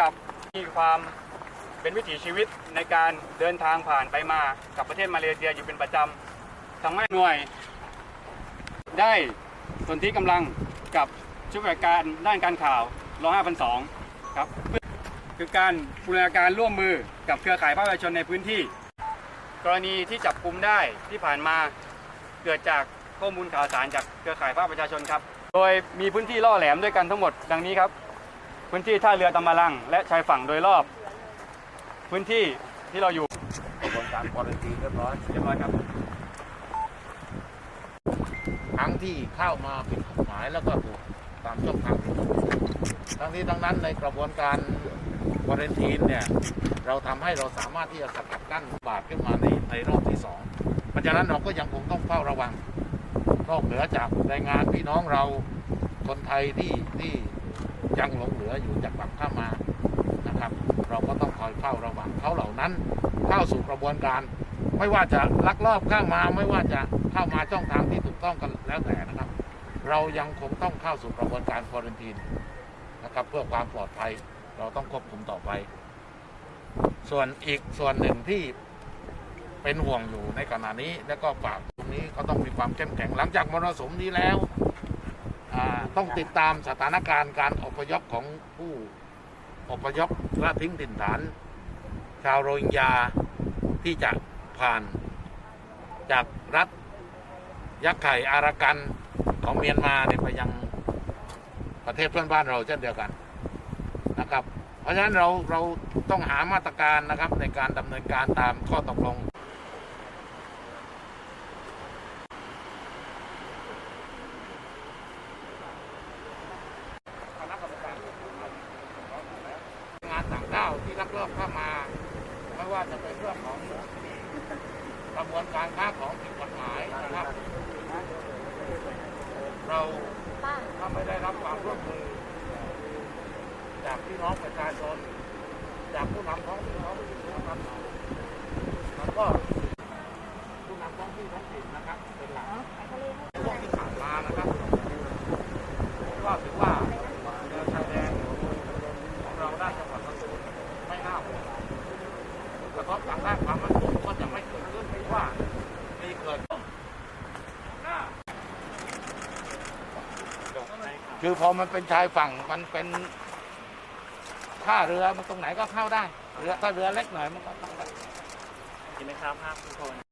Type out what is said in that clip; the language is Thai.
กับมีความเป็นวิถีชีวิตในการเดินทางผ่านไปมากับประเทศมาเลเซียอยู่เป็นประจำทำให้หน่วย ได้สนธิกำลังกับชุดปฏิบัติการด้านการข่าวร5,002ครับเพื่อคือการบูรณาการร่วมมือกับเครือข่ายภาคประชาชนในพื้นที่ กรณีที่จับกลุ่มได้ที่ผ่านมาเกิดจากข้อมูลข่าวสารจากเครือข่ายภาคประชาชนครับ โดยมีพื้นที่ล่อแหลมด้วยกันทั้งหมดดังนี้ครับ พื้นที่ท่าเรือตำมะลัง และชายฝั่งโดยรอบ พื้นที่ที่เราอยู่กระบวนการควอรันทีเรียบร้อยเรียบร้อยครับ ทั้งที่เข้ามาผิดกฎหมายแล้วก็ถูกตามช่องทางผิดทั้งนี้ทั้งนั้นในกระบวนการควอรันทีนเนี่ยเราทำให้เราสามารถที่จะสกัดกั้นบาดขึ้นมาในในรอบที่สองเพราะฉะนั้นเราก็ยังคงต้องเฝ้าระวังนอกเหนือจากแรงงานพี่น้องเราคนไทยที่ที่ ยังหลงเหลืออยู่จากฝั่งข้ามานะครับ เราก็ต้องคอยเฝ้าระวังเขาเหล่านั้นเข้าสู่กระบวนการ ไม่ว่าจะลักลอบเข้ามาไม่ว่าจะเข้ามาช่องทางที่ถูกต้องกันแล้วแต่นะครับ เรายังคงต้องเข้าสู่กระบวนการควอรันทีนนะครับเพื่อความปลอดภัยเราต้องควบคุมต่อไป ส่วนอีกส่วนหนึ่งที่เป็นห่วงอยู่ในขณะนี้ แล้วก็ฝากตรงนี้ก็ต้องมีความเข้มแข็งหลังจากมรสุมนี้แล้ว ต้องติดตามสถานการณ์การอพยพของผู้อพยพละทิ้งถิ่นฐาน ชาวโรฮิงญาที่จะผ่านจากรัฐยักษ์ไข่อารากันของเมียนมาเนี่ยไปยังประเทศเพื่อนบ้านเราเช่นเดียวกันนะครับ เพราะฉะนั้นเราเราต้องหามาตรการนะครับในการดำเนินการตามข้อตกลง งานต่างด้าวที่ลักลอบเข้ามา ไม่ว่าจะเป็นเรื่องของกระบวนการค้าของผิดกฎหมายนะครับ เราถ้าไม่ได้รับความร่วมมือ จากพี่น้องประชาชน จากผู้นำท้องที่นท้องถิ่นนะครับแล้วก็ผู้นำท้องที่ท้องถิ่นนะครับเป็นหลักช่วงที่ผ่านมานะครับก็ถือว่าเดินชายแดนของเราได้จังหวัดสตูลไม่น่าห่วงก ระทบทางด้านความมั่นคงก็จะไม่เกิดขึ้นไม่ว่ามีเกิดคือพอมันเป็นชายฝั่งมันเป็นท่าเรือมันตรงไหนก็เข้าได้เรือถ้าเรือเล็กหน่อยมันก็เข้าได้กินไหมครับภาพทุกคน